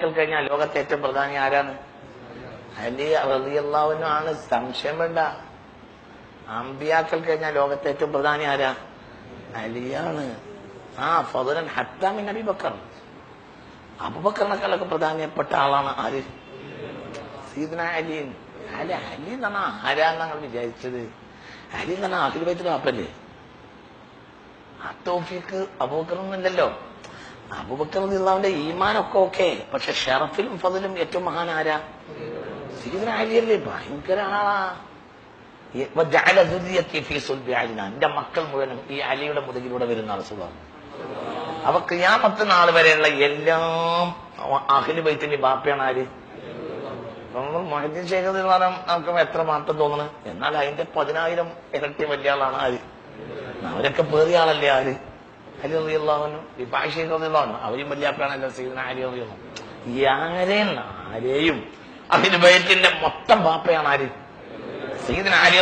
കഴിഞ്ഞാൽ ലോകത്തെ ഏറ്റവും പ്രധാനി ആരാണ്? അലി റളിയല്ലാഹുവിനും ആണ്. സംശയം വേണ്ട. അമ്പിയാക്കൽ കഴിഞ്ഞാൽ ലോകത്തെ ഏറ്റവും പ്രധാനി ആരാ? അലിയാണ്. ആ ഫതുലൻ ഹത്താമിൻ അബിബക്കർ അബുബക്കറിനേക്കാളൊക്കെ പ്രധാനപ്പെട്ട ആളാണ് ആര്? സീദന അലി. അല്ല അലി എന്നാണ് ആരാന്ന് ഞങ്ങൾ വിചാരിച്ചത്? അലി എന്നാണ് അഖിൽ ബൈത്തിന്റെ അപ്പല്ലേ ആ അബൂബക്കർ നിന്നാവിന്റെ ഈമാനൊക്കെ ഓക്കെ. പക്ഷെ ഷെറഫിലും ഫതിലും ഏറ്റവും മഹാൻ ആരാ സീതനാലിയല്ലേ ഭയങ്കര ആളാ. എന്റെ മക്കൾ മുഴുവനും ഈ അലിയുടെ മുതുകിലൂടെ വരുന്ന അസുഖം അപ്പൊ ക്രിയാമത്ത് നാൾ വരെയുള്ള എല്ലാം അഖിൽ ബൈത്തിന്റെ ബാപ്പയാണ് ആര്? മൊഹദ്ദീൻ ശേഖർ പറഞ്ഞാൽ നമുക്ക് എത്ര മാറ്റം തോന്നുന്നു എന്നാൽ അതിന്റെ പതിനായിരം ഇരട്ടി വലിയ ആളാണ് ആര്? അവരൊക്കെ പേറിയ ആളല്ലേ ആര്? അലി അറിയുള്ളവനും വിഭാഷയൊക്കെ അറിയുള്ളവനും അവരും വലിയാപ്പാണല്ലോ സീദന അലി ആരെയും ആരെയും അതിന് ബൈത്തിന്റെ മൊത്തം ബാപ്പയാണ് ആര്? സീദന അലി